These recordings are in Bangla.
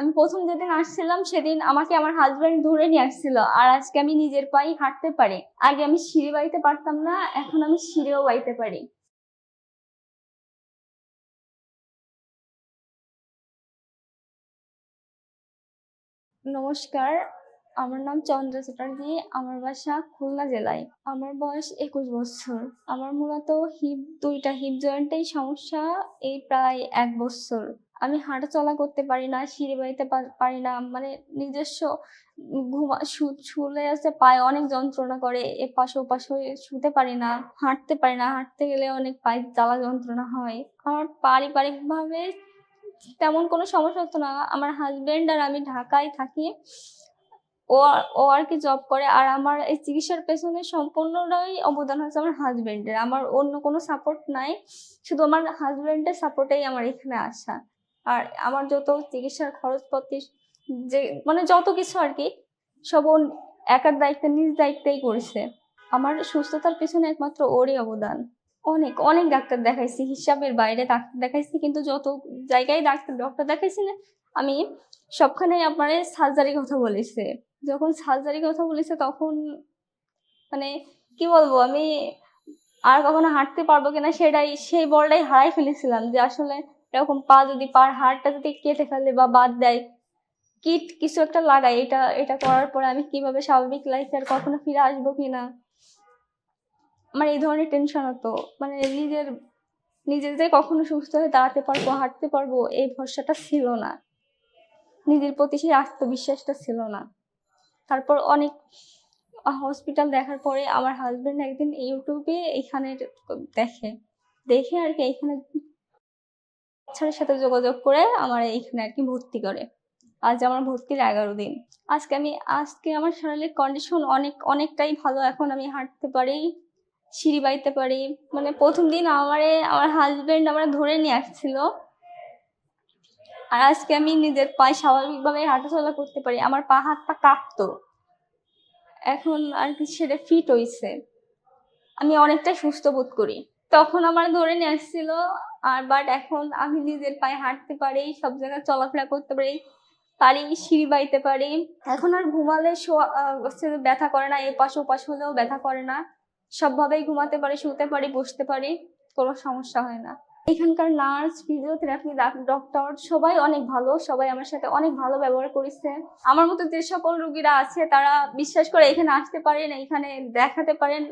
আমি প্রথম যেদিন আসছিলাম, সেদিন আমাকে আমার হাজব্যান্ড ধরে নিয়ে আসছিল। আর আজকে আমি নিজের পায়ে হাঁটতে পারি। আগে আমি সিঁড়ি বাইতে পারতাম না, এখন আমি সিঁড়িও বাইতে পারি। নমস্কার, আমার নাম চন্দ্র চ্যাটার্জি, আমার বাসা খুলনা জেলায়। আমার বয়স একুশ বছর। আমার মূলত হিপ দুইটা হিপ জয়েন্টেই সমস্যা এই প্রায় এক বছর। আমি হাঁটা চলা করতে পারি না, সিঁড়ি বাড়িতে পারি না মানে নিজস্ব ঘুমা শুলে আছে পায়ে অনেক যন্ত্রণা করে এ পাশে ও পাশে হয়ে শুতে পারি না, হাঁটতে পারি না, হাঁটতে গেলে অনেক পায়ে জ্বালা যন্ত্রণা হয়। আমার পারিবারিক ভাবে তেমন কোনো সমস্যা হতো না, আমার হাজবেন্ড আর আমি ঢাকায় থাকি, ও ও আর কি জব করে, আর আমার এই চিকিৎসার পেছনে সম্পূর্ণটাই অবদান হচ্ছে আমার হাজবেন্ডের আমার অন্য কোনো সাপোর্ট নাই, শুধু আমার হাজবেন্ডের সাপোর্টেই আমার এখানে আসা। আর আমার যত চিকিৎসার খরচপাতি যে মানে যত কিছু আর কি, সব ও একার দায়িত্বে, নিজ দায়িত্বেই করেছে। আমার সুস্থতার পেছনে একমাত্র ওরই অবদান। অনেক অনেক ডাক্তার দেখাইছি, হিসাবের বাইরে ডাক্তার দেখাইছি, কিন্তু যত জায়গায় ডাক্তার, ডক্টর দেখাইছি না, আমি সবখানে আপনার সার্জারি কথা বলেছে। যখন সার্জারি কথা বলেছে, তখন মানে কি বলব, আমি আর কখনো হাঁটতে পারব কিনা, সেটাই, সেই বলটাই হারাই ফেলেছিলাম যে আসলে এরকম পা যদি পার হাড়টা যদি কেটে ফেলে বা বাদ দেয়, কিট কিছু একটা লাগাই এটা এটা করার পরে আমি কীভাবে স্বাভাবিক লাইফে আর কখনো ফিরে আসব কিনা? আমার এই ধরনের টেনশন হতো মানে নিজের নিজের যে কখনো সুস্থ হয়ে দাঁড়াতে পারব, হাঁটতে পারব, এই ভরসাটা ছিল না। নিজের প্রতি সেই আত্মবিশ্বাসটা ছিল না। তারপর অনেক হসপিটাল দেখার পরে আমার হাজবেন্ড একদিন ইউটিউবে এইখানে দেখে দেখে আর কি এইখানে বাচ্চাদের সাথে যোগাযোগ করে আমার এইখানে আর কি ভর্তি করে। আজ আমার ভর্তির এগারো দিন। আজকে আমি, আজকে আমার শারীরিক কন্ডিশন অনেক, অনেকটাই ভালো। এখন আমি হাঁটতে পারি, সিঁড়ি বাইতে পারি। মানে প্রথম দিন আমারে, আমার হাজবেন্ড আমার ধরে নিয়ে আসছিল। আর আজকে আমি নিজের পায়ে স্বাভাবিকভাবে হাঁটাচলা করতে পারি। আমার পা, হাত পা কাঁপতো। এখন আর কি সেটা ফিট হয়েছে আমি অনেকটা সুস্থ বোধ করি। তখন আমার ধরে নিয়ে আসছিল আর বাট এখন আমি নিজের পায়ে হাঁটতে পারি, সব জায়গায় চলাফেরা করতে পারি পারি সিঁড়ি বাইতে পারি। এখন আর ঘুমালে ব্যথা করে না এ পাশ ও পাশ হলেও ব্যথা করে না। সবভাবেই ঘুমাতে পারি, শুতে পারি, বসতে পারি, কোনো সমস্যা হয় না। এখানকার নার্স, ফিজিওথেরাপি ডক্টর সবাই অনেক ভালো, সবাই আমার সাথে অনেক ভালো ব্যবহার করেছে। আমার মতো যে সকল রুগীরা আছে, তারা বিশ্বাস করে এখানে আসতে পারেন, এখানে দেখাতে পারেন।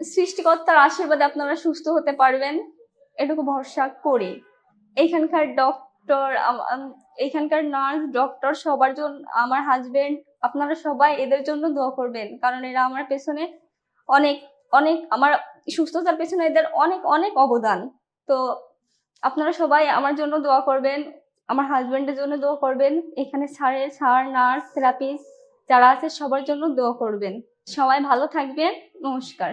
সৃষ্টিকর্তার আশীর্বাদে আপনারা সুস্থ হতে পারবেন। এটুকু ভরসা করি। এখানকার ডক্টর এখানকার নার্স ডক্টর সবার জন্য আমার হাজবেন্ড আপনারা সবাই এদের জন্য দোয়া করবেন। কারণ এরা আমার পেছনে অনেক অনেক, আমার সুস্থতার পেছনে এদের অনেক অনেক অবদান। তো আপনারা সবাই আমার জন্য দোয়া করবেন, আমার হাজবেন্ডের জন্য দোয়া করবেন। এখানে স্যারের স্যার নার্স থেরাপিস্ট যারা আছে সবার জন্য দোয়া করবেন। সবাই ভালো থাকবেন। নমস্কার।